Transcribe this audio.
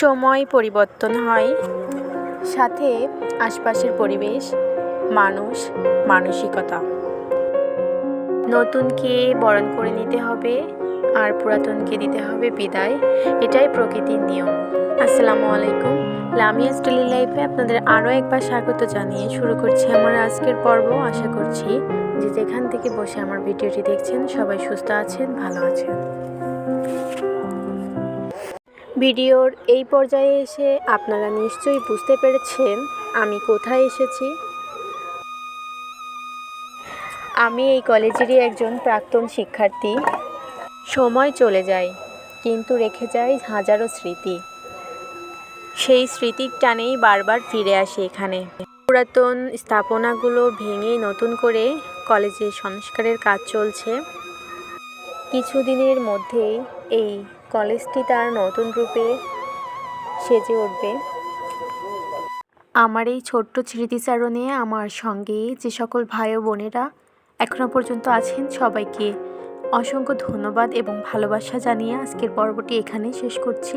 সময় পরিবর্তন হয়। সাথে আশপাশের পরিবেশ, মানুষ, মানসিকতা। নতুনকে বরণ করে নিতে হবে, আর পুরাতনকে দিতে হবে বিদায়। এটাই প্রকৃতির নিয়ম। আসসালামু আলাইকুম। লামিয়া স্টেলি লাইফে আপনাদের আরও একবার স্বাগত জানিয়ে শুরু করছি আমার আজকের পর্ব। আশা করছি যে যেখান থেকে বসে আমার ভিডিওটি দেখছেন সবাই সুস্থ আছেন, ভালো আছেন। ভিডিওর এই পর্যায়ে এসে আপনারা নিশ্চয়ই বুঝতে পেরেছেন আমি কোথায় এসেছি। আমি এই কলেজেরই একজন প্রাক্তন শিক্ষার্থী। সময় চলে যায়, কিন্তু রেখে যায় হাজারো স্মৃতি। সেই স্মৃতির টানেই বারবার ফিরে আসি এখানে। পুরাতন স্থাপনাগুলো ভেঙে নতুন করে কলেজে সংস্কারের কাজ চলছে। কিছুদিনের মধ্যেই এই কলেজটি তার নতুন রূপে সেজে উঠবে। আমার এই ছোট্ট স্মৃতিচারণে আমার সঙ্গে যে সকল ভাই ও বোনেরা এখনও পর্যন্ত আছেন, সবাইকে অসংখ্য ধন্যবাদ এবং ভালোবাসা জানিয়ে আজকের পর্বটি এখানেই শেষ করছি।